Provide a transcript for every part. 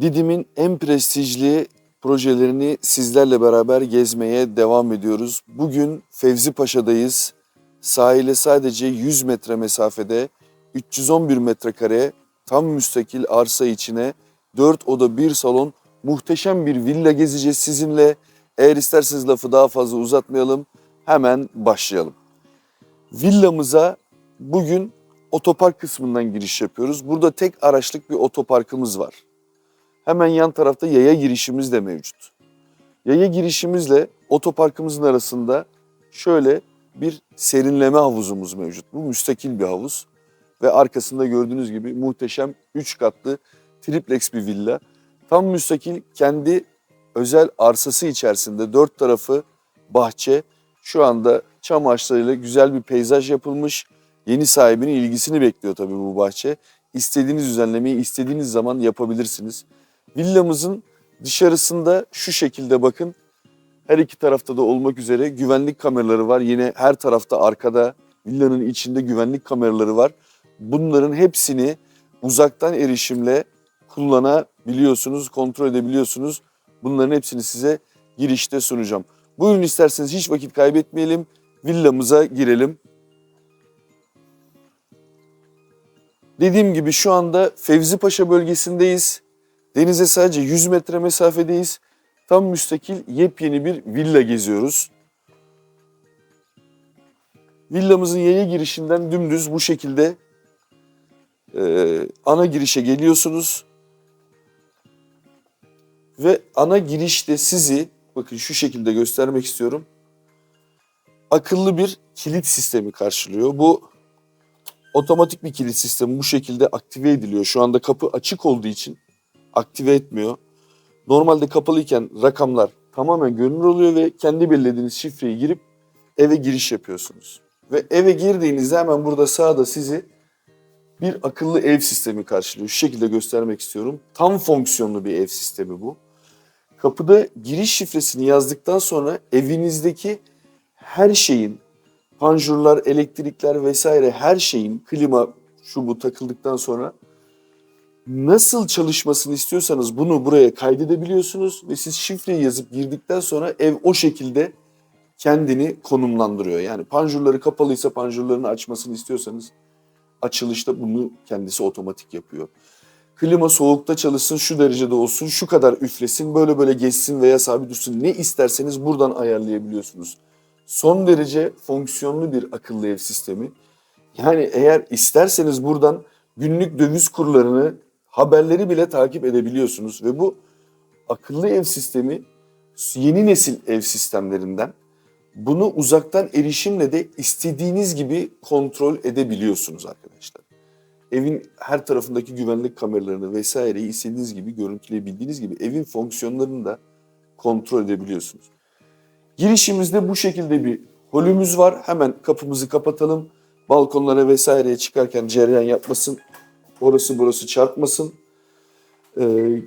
Didim'in en prestijli projelerini sizlerle beraber gezmeye devam ediyoruz. Bugün Fevzi Paşa'dayız. Sahile sadece 100 metre mesafede 311 metrekare tam müstakil arsa içine 4 oda 1 salon muhteşem bir villa gezeceğiz sizinle. Eğer isterseniz lafı daha fazla uzatmayalım. Hemen başlayalım. Villamıza bugün otopark kısmından giriş yapıyoruz. Burada tek araçlık bir otoparkımız var. Hemen yan tarafta yaya girişimiz de mevcut. Yaya girişimizle otoparkımızın arasında şöyle bir serinleme havuzumuz mevcut. Bu müstakil bir havuz ve arkasında gördüğünüz gibi muhteşem 3 katlı triplex bir villa. Tam müstakil kendi özel arsası içerisinde dört tarafı bahçe. Şu anda çam ağaçlarıyla güzel bir peyzaj yapılmış. Yeni sahibinin ilgisini bekliyor tabii bu bahçe. İstediğiniz düzenlemeyi istediğiniz zaman yapabilirsiniz. Villamızın dışarısında şu şekilde bakın. Her iki tarafta da olmak üzere güvenlik kameraları var. Yine her tarafta arkada villanın içinde güvenlik kameraları var. Bunların hepsini uzaktan erişimle kullanabiliyorsunuz, kontrol edebiliyorsunuz. Bunların hepsini size girişte sunacağım. Buyurun isterseniz hiç vakit kaybetmeyelim. Villamıza girelim. Dediğim gibi şu anda Fevzi Paşa bölgesindeyiz. Denize sadece 100 metre mesafedeyiz. Tam müstakil yepyeni bir villa geziyoruz. Villamızın yaya girişinden dümdüz bu şekilde e, ana girişe geliyorsunuz. Ve ana girişte sizi bakın şu şekilde göstermek istiyorum. Akıllı bir kilit sistemi karşılıyor. Bu otomatik bir kilit sistemi bu şekilde aktive ediliyor. Şu anda kapı açık olduğu için aktive etmiyor. Normalde kapalıyken rakamlar tamamen görünür oluyor ve kendi belirlediğiniz şifreyi girip eve giriş yapıyorsunuz. Ve eve girdiğinizde hemen burada sağda sizi bir akıllı ev sistemi karşılıyor. Şu şekilde göstermek istiyorum. Tam fonksiyonlu bir ev sistemi bu. Kapıda giriş şifresini yazdıktan sonra evinizdeki her şeyin, panjurlar, elektrikler vesaire her şeyin, klima şu bu takıldıktan sonra nasıl çalışmasını istiyorsanız bunu buraya kaydedebiliyorsunuz ve siz şifreyi yazıp girdikten sonra ev o şekilde kendini konumlandırıyor. Yani panjurları kapalıysa panjurlarını açmasını istiyorsanız açılışta bunu kendisi otomatik yapıyor. Klima soğukta çalışsın, şu derecede olsun, şu kadar üflesin, böyle böyle geçsin veya sabit dursun. Ne isterseniz buradan ayarlayabiliyorsunuz. Son derece fonksiyonlu bir akıllı ev sistemi. Yani eğer isterseniz buradan günlük döviz kurlarını, haberleri bile takip edebiliyorsunuz. Ve bu akıllı ev sistemi yeni nesil ev sistemlerinden. Bunu uzaktan erişimle de istediğiniz gibi kontrol edebiliyorsunuz arkadaşlar. Evin her tarafındaki güvenlik kameralarını vesaireyi istediğiniz gibi görüntüleyebildiğiniz gibi evin fonksiyonlarını da kontrol edebiliyorsunuz. Girişimizde bu şekilde bir holümüz var. Hemen kapımızı kapatalım. Balkonlara vesaireye çıkarken cereyan yapmasın. Orası burası çarpmasın. Ee,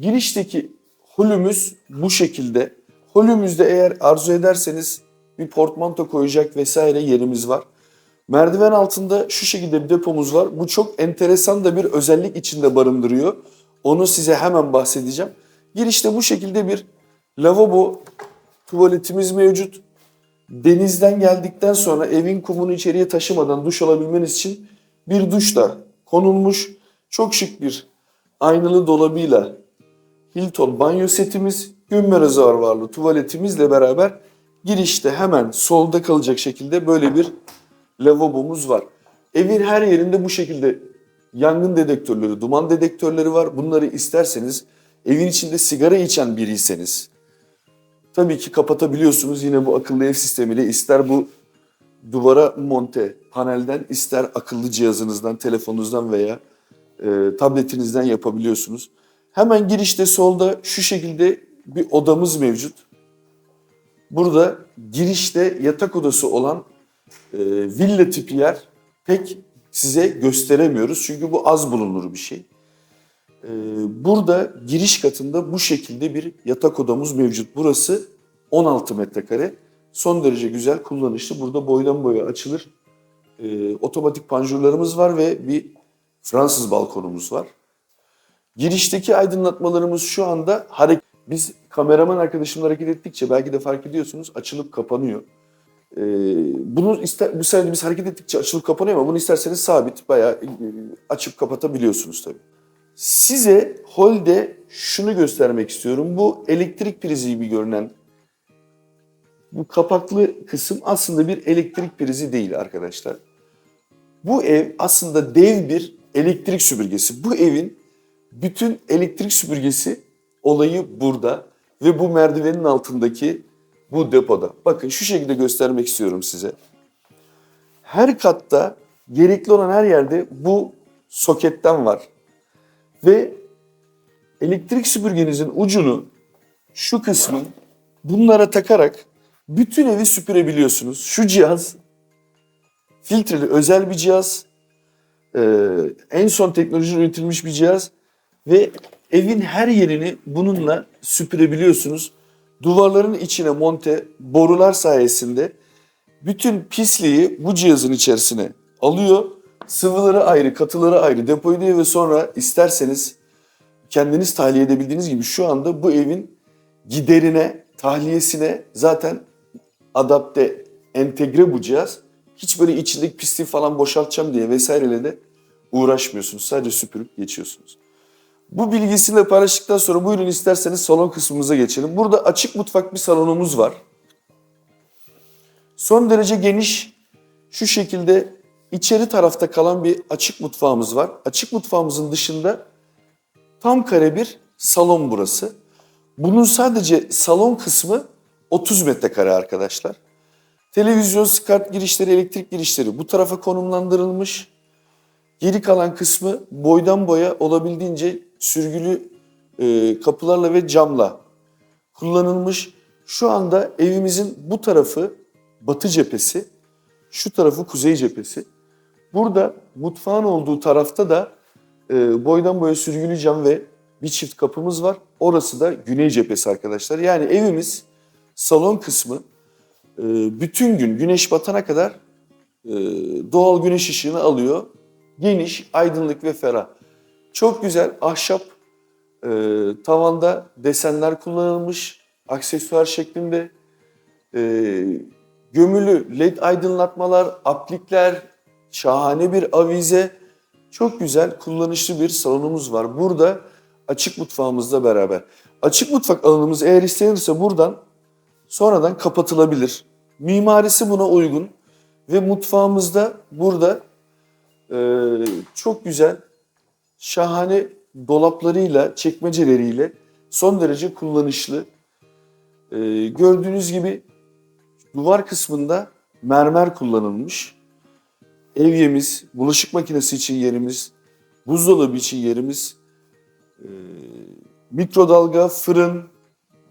girişteki holümüz bu şekilde. Holümüzde eğer arzu ederseniz bir portmanto koyacak vesaire yerimiz var. Merdiven altında şu şekilde bir depomuz var. Bu çok enteresan da bir özellik içinde barındırıyor. Onu size hemen bahsedeceğim. Girişte bu şekilde bir lavabo tuvaletimiz mevcut. Denizden geldikten sonra evin kumunu içeriye taşımadan duş alabilmeniz için bir duş da konulmuş. Çok şık bir aynalı dolabıyla Hilton banyo setimiz, gömme rezervuarlı tuvaletimizle beraber girişte hemen solda kalacak şekilde böyle bir lavabomuz var. Evin her yerinde bu şekilde yangın dedektörleri, duman dedektörleri var. Bunları isterseniz evin içinde sigara içen biriyseniz tabii ki kapatabiliyorsunuz yine bu akıllı ev sistemiyle ister bu duvara monte panelden ister akıllı cihazınızdan, telefonunuzdan veya e, tabletinizden yapabiliyorsunuz. Hemen girişte solda şu şekilde bir odamız mevcut. Burada girişte yatak odası olan e, villa tipi yer pek size gösteremiyoruz. Çünkü bu az bulunur bir şey. E, burada giriş katında bu şekilde bir yatak odamız mevcut. Burası 16 metrekare. Son derece güzel, kullanışlı. Burada boydan boya açılır. E, otomatik panjurlarımız var ve bir Fransız balkonumuz var. Girişteki aydınlatmalarımız şu anda hareket. Biz kameraman arkadaşımla hareket ettikçe belki de fark ediyorsunuz açılıp kapanıyor. Ee, bunu ister, bu sefer biz hareket ettikçe açılıp kapanıyor ama bunu isterseniz sabit bayağı e, açıp kapatabiliyorsunuz tabii. Size holde şunu göstermek istiyorum. Bu elektrik prizi gibi görünen bu kapaklı kısım aslında bir elektrik prizi değil arkadaşlar. Bu ev aslında dev bir elektrik süpürgesi. Bu evin bütün elektrik süpürgesi olayı burada ve bu merdivenin altındaki bu depoda. Bakın şu şekilde göstermek istiyorum size. Her katta gerekli olan her yerde bu soketten var. Ve elektrik süpürgenizin ucunu şu kısmın bunlara takarak bütün evi süpürebiliyorsunuz. Şu cihaz filtreli özel bir cihaz. Ee, en son teknoloji üretilmiş bir cihaz ve evin her yerini bununla süpürebiliyorsunuz. Duvarların içine monte borular sayesinde bütün pisliği bu cihazın içerisine alıyor. Sıvıları ayrı, katıları ayrı depoluyor ve sonra isterseniz kendiniz tahliye edebildiğiniz gibi şu anda bu evin giderine, tahliyesine zaten adapte, entegre bu cihaz. Hiç böyle içindeki pisliği falan boşaltacağım diye vesaireyle de uğraşmıyorsunuz. Sadece süpürüp geçiyorsunuz. Bu bilgisiyle paylaştıktan sonra buyurun isterseniz salon kısmımıza geçelim. Burada açık mutfak bir salonumuz var. Son derece geniş şu şekilde içeri tarafta kalan bir açık mutfağımız var. Açık mutfağımızın dışında tam kare bir salon burası. Bunun sadece salon kısmı 30 metrekare arkadaşlar. Televizyon, skart girişleri, elektrik girişleri bu tarafa konumlandırılmış. Geri kalan kısmı boydan boya olabildiğince sürgülü e, kapılarla ve camla kullanılmış. Şu anda evimizin bu tarafı batı cephesi, şu tarafı kuzey cephesi. Burada mutfağın olduğu tarafta da e, boydan boya sürgülü cam ve bir çift kapımız var. Orası da güney cephesi arkadaşlar. Yani evimiz salon kısmı e, bütün gün güneş batana kadar e, doğal güneş ışığını alıyor. Geniş, aydınlık ve ferah. Çok güzel ahşap e, tavanda desenler kullanılmış. Aksesuar şeklinde. Gömülü led aydınlatmalar, aplikler, şahane bir avize. Çok güzel, kullanışlı bir salonumuz var. Burada açık mutfağımızla beraber. Açık mutfak alanımız eğer istenirse buradan sonradan kapatılabilir. Mimarisi buna uygun ve mutfağımızda burada e, çok güzel, şahane dolaplarıyla, çekmeceleriyle son derece kullanışlı. E, gördüğünüz gibi duvar kısmında mermer kullanılmış. Evyemiz, bulaşık makinesi için yerimiz, buzdolabı için yerimiz, e, mikrodalga, fırın,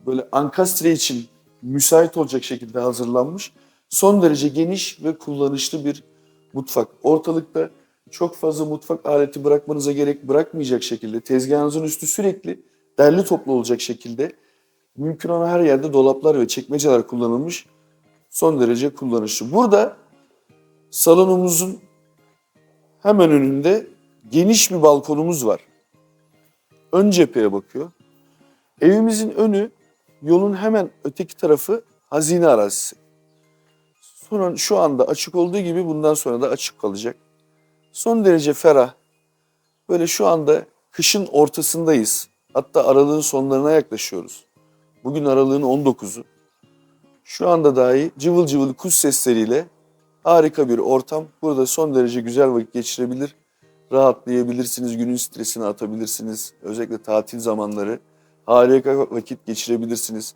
böyle ankastre için müsait olacak şekilde hazırlanmış. Son derece geniş ve kullanışlı bir mutfak. Ortalıkta çok fazla mutfak aleti bırakmanıza gerek bırakmayacak şekilde tezgahınızın üstü sürekli derli toplu olacak şekilde mümkün olan her yerde dolaplar ve çekmeceler kullanılmış. Son derece kullanışlı. Burada salonumuzun hemen önünde geniş bir balkonumuz var. Ön cepheye bakıyor. Evimizin önü yolun hemen öteki tarafı hazine arazisi. Sonra şu anda açık olduğu gibi bundan sonra da açık kalacak. Son derece ferah. Böyle şu anda kışın ortasındayız. Hatta aralığın sonlarına yaklaşıyoruz. Bugün aralığın 19'u. Şu anda dahi cıvıl cıvıl kuş sesleriyle harika bir ortam. Burada son derece güzel vakit geçirebilir. Rahatlayabilirsiniz, günün stresini atabilirsiniz. Özellikle tatil zamanları harika vakit geçirebilirsiniz.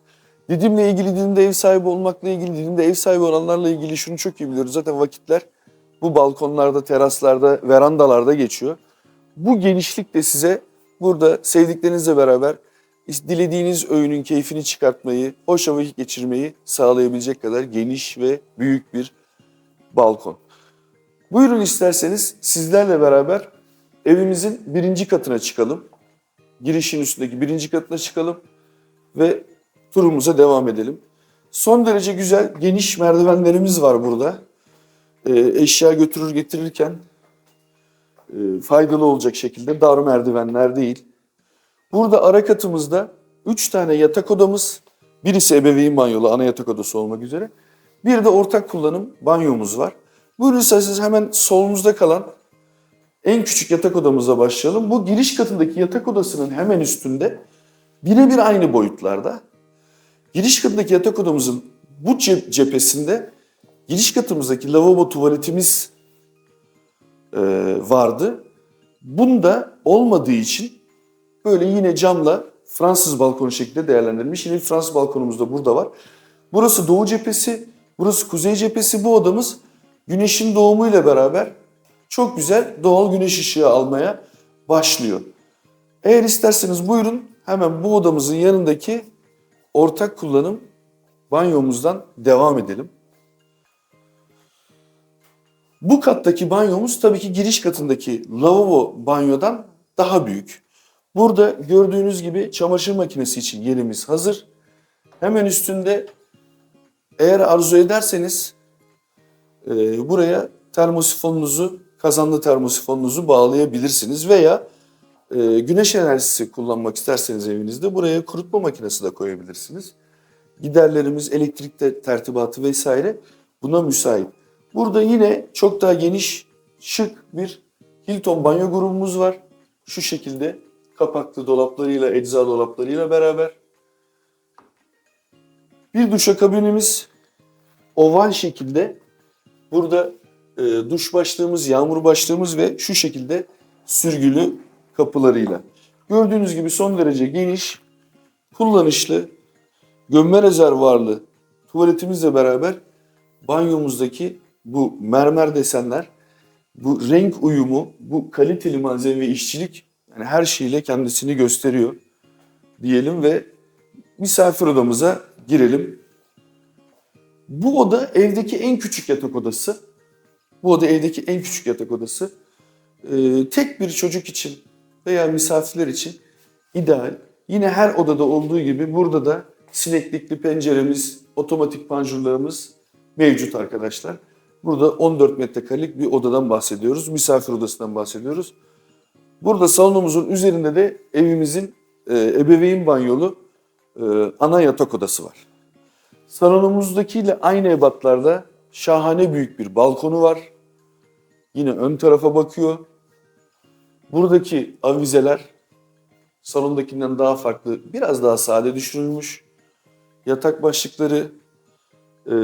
Didim'le ilgili, Didim'de ev sahibi olmakla ilgili, Didim'de ev sahibi olanlarla ilgili şunu çok iyi biliyoruz. Zaten vakitler bu balkonlarda, teraslarda, verandalarda geçiyor. Bu genişlik de size burada sevdiklerinizle beraber dilediğiniz öğünün keyfini çıkartmayı, hoş vakit geçirmeyi sağlayabilecek kadar geniş ve büyük bir balkon. Buyurun isterseniz sizlerle beraber evimizin birinci katına çıkalım. Girişin üstündeki birinci katına çıkalım ve turumuza devam edelim. Son derece güzel geniş merdivenlerimiz var burada. Ee, eşya götürür getirirken e, faydalı olacak şekilde dar merdivenler değil. Burada ara katımızda 3 tane yatak odamız, birisi ebeveyn banyolu ana yatak odası olmak üzere. Bir de ortak kullanım banyomuz var. Buyurun isterseniz hemen solumuzda kalan en küçük yatak odamıza başlayalım. Bu giriş katındaki yatak odasının hemen üstünde birebir aynı boyutlarda. Giriş katındaki yatak odamızın bu cep- cephesinde giriş katımızdaki lavabo tuvaletimiz e, vardı. Bunda olmadığı için böyle yine camla Fransız balkonu şeklinde değerlendirilmiş. Yine Fransız balkonumuz da burada var. Burası doğu cephesi, burası kuzey cephesi. Bu odamız güneşin doğumuyla beraber çok güzel doğal güneş ışığı almaya başlıyor. Eğer isterseniz buyurun hemen bu odamızın yanındaki ortak kullanım banyomuzdan devam edelim. Bu kattaki banyomuz tabii ki giriş katındaki lavabo banyodan daha büyük. Burada gördüğünüz gibi çamaşır makinesi için yerimiz hazır. Hemen üstünde eğer arzu ederseniz e, buraya termosifonunuzu, kazanlı termosifonunuzu bağlayabilirsiniz veya e, güneş enerjisi kullanmak isterseniz evinizde buraya kurutma makinesi de koyabilirsiniz. Giderlerimiz, elektrikte tertibatı vesaire buna müsait. Burada yine çok daha geniş, şık bir Hilton banyo grubumuz var. Şu şekilde kapaklı dolaplarıyla, ecza dolaplarıyla beraber. Bir duşakabinimiz oval şekilde. Burada duş başlığımız, yağmur başlığımız ve şu şekilde sürgülü kapılarıyla. Gördüğünüz gibi son derece geniş, kullanışlı, gömme rezervuarlı tuvaletimizle beraber banyomuzdaki bu mermer desenler, bu renk uyumu, bu kaliteli malzeme ve işçilik yani her şeyle kendisini gösteriyor diyelim ve misafir odamıza girelim. Bu oda evdeki en küçük yatak odası. Bu oda evdeki en küçük yatak odası. Ee, tek bir çocuk için veya misafirler için ideal. Yine her odada olduğu gibi burada da sineklikli penceremiz, otomatik panjurlarımız mevcut arkadaşlar. Burada 14 metrekarelik bir odadan bahsediyoruz. Misafir odasından bahsediyoruz. Burada salonumuzun üzerinde de evimizin e, ebeveyn banyolu e, ana yatak odası var. Salonumuzdakiyle aynı ebatlarda şahane büyük bir balkonu var. Yine ön tarafa bakıyor. Buradaki avizeler salondakinden daha farklı, biraz daha sade düşünülmüş. Yatak başlıkları e,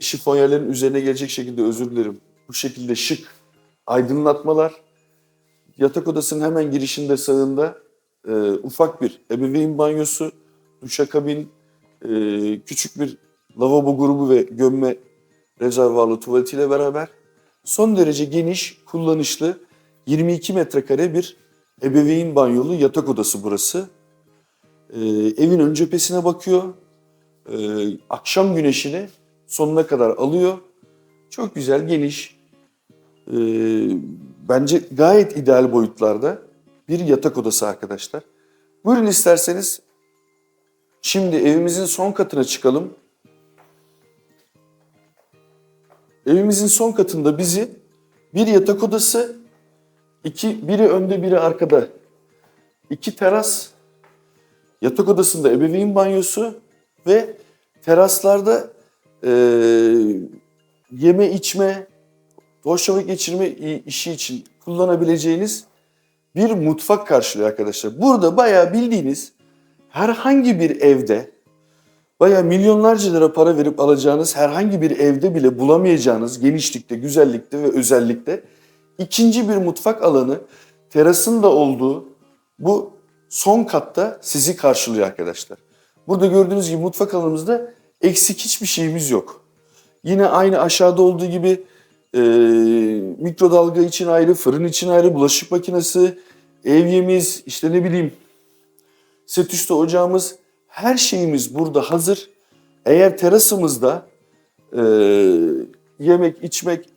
şifonyerlerin üzerine gelecek şekilde özür dilerim. Bu şekilde şık aydınlatmalar. Yatak odasının hemen girişinde sağında e, ufak bir ebeveyn banyosu, duşakabin, e, küçük bir lavabo grubu ve gömme rezervuarlı tuvaletiyle beraber son derece geniş, kullanışlı 22 metrekare bir ebeveyn banyolu yatak odası burası. E, evin ön cephesine bakıyor. E, akşam güneşini sonuna kadar alıyor. Çok güzel, geniş. e, bence gayet ideal boyutlarda bir yatak odası arkadaşlar. Buyurun isterseniz şimdi evimizin son katına çıkalım. Evimizin son katında bizi bir yatak odası, iki, biri önde biri arkada, iki teras, yatak odasında ebeveyn banyosu ve teraslarda e, yeme içme, hoş vakit geçirme işi için kullanabileceğiniz bir mutfak karşılıyor arkadaşlar. Burada bayağı bildiğiniz herhangi bir evde bayağı milyonlarca lira para verip alacağınız herhangi bir evde bile bulamayacağınız genişlikte, güzellikte ve özellikte ikinci bir mutfak alanı terasın da olduğu bu son katta sizi karşılıyor arkadaşlar. Burada gördüğünüz gibi mutfak alanımızda eksik hiçbir şeyimiz yok. Yine aynı aşağıda olduğu gibi e, mikrodalga için ayrı, fırın için ayrı, bulaşık makinesi, evyemiz, işte ne bileyim set üstü ocağımız, her şeyimiz burada hazır. Eğer terasımızda e, yemek, içmek,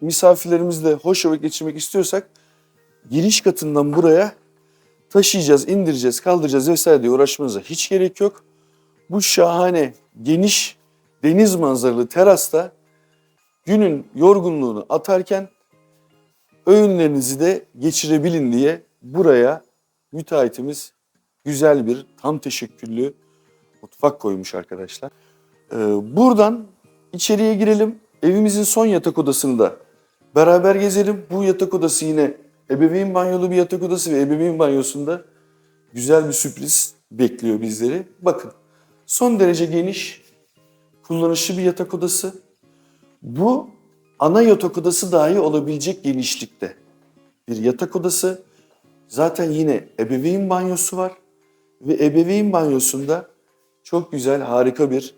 misafirlerimizle hoş vakit geçirmek istiyorsak giriş katından buraya taşıyacağız, indireceğiz, kaldıracağız vesaire diye uğraşmanıza hiç gerek yok. Bu şahane, geniş, deniz manzaralı terasta günün yorgunluğunu atarken öğünlerinizi de geçirebilin diye buraya müteahhitimiz güzel bir tam teşekküllü mutfak koymuş arkadaşlar. Ee, buradan içeriye girelim. Evimizin son yatak odasını da beraber gezelim. Bu yatak odası yine ebeveyn banyolu bir yatak odası ve ebeveyn banyosunda güzel bir sürpriz bekliyor bizleri. Bakın son derece geniş, kullanışlı bir yatak odası. Bu ana yatak odası dahi olabilecek genişlikte bir yatak odası. Zaten yine ebeveyn banyosu var ve ebeveyn banyosunda çok güzel, harika bir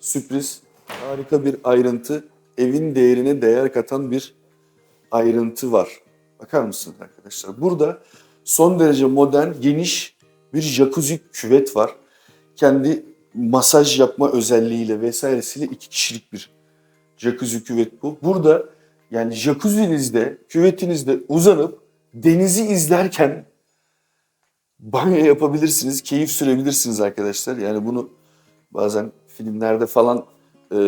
sürpriz, harika bir ayrıntı, evin değerine değer katan bir ayrıntı var. Bakar mısınız arkadaşlar? Burada son derece modern, geniş bir jacuzzi küvet var. Kendi masaj yapma özelliğiyle vesairesiyle iki kişilik bir jacuzzi küvet bu. Burada yani jacuzzinizde, küvetinizde uzanıp denizi izlerken banyo yapabilirsiniz, keyif sürebilirsiniz arkadaşlar. Yani bunu bazen filmlerde falan e,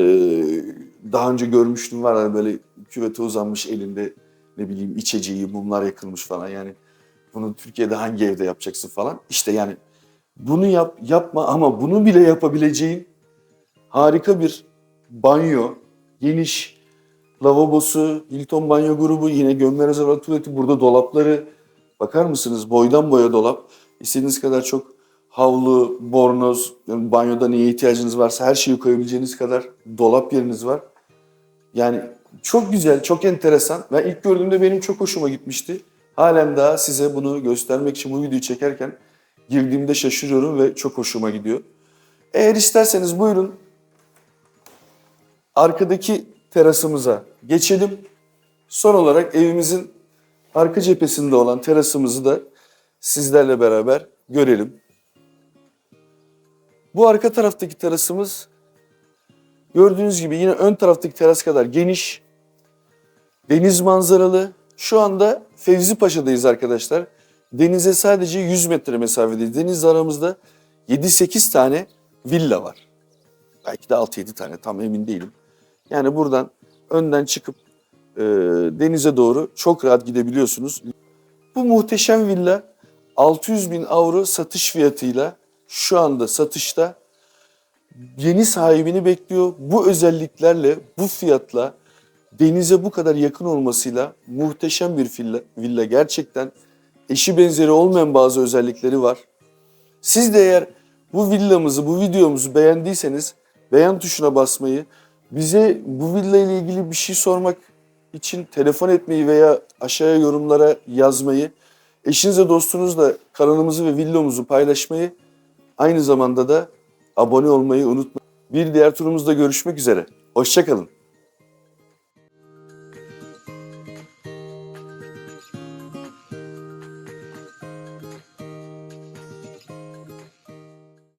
daha önce görmüştüm var hani böyle küvete uzanmış elinde ne bileyim içeceği, mumlar yakılmış falan yani bunu Türkiye'de hangi evde yapacaksın falan. İşte yani bunu yap yapma ama bunu bile yapabileceğin harika bir banyo, geniş lavabosu, Hilton banyo grubu, yine gömme rezervuar tuvaleti, burada dolapları bakar mısınız? Boydan boya dolap. İstediğiniz kadar çok havlu, bornoz, banyoda neye ihtiyacınız varsa her şeyi koyabileceğiniz kadar dolap yeriniz var. Yani çok güzel, çok enteresan. Ben ilk gördüğümde benim çok hoşuma gitmişti. Halen daha size bunu göstermek için bu videoyu çekerken girdiğimde şaşırıyorum ve çok hoşuma gidiyor. Eğer isterseniz buyurun arkadaki terasımıza geçelim. Son olarak evimizin arka cephesinde olan terasımızı da sizlerle beraber görelim. Bu arka taraftaki terasımız gördüğünüz gibi yine ön taraftaki teras kadar geniş, deniz manzaralı. Şu anda Fevzi Paşa'dayız arkadaşlar. Denize sadece 100 metre mesafedeyiz. Denizle aramızda 7-8 tane villa var. Belki de 6-7 tane tam emin değilim. Yani buradan önden çıkıp e, denize doğru çok rahat gidebiliyorsunuz. Bu muhteşem villa 600 bin avro satış fiyatıyla şu anda satışta yeni sahibini bekliyor. Bu özelliklerle, bu fiyatla denize bu kadar yakın olmasıyla muhteşem bir villa. villa. Gerçekten eşi benzeri olmayan bazı özellikleri var. Siz de eğer bu villamızı, bu videomuzu beğendiyseniz beğen tuşuna basmayı, bize bu villa ile ilgili bir şey sormak için telefon etmeyi veya aşağıya yorumlara yazmayı, eşinizle dostunuzla kanalımızı ve villamızı paylaşmayı, aynı zamanda da abone olmayı unutmayın. Bir diğer turumuzda görüşmek üzere. Hoşçakalın.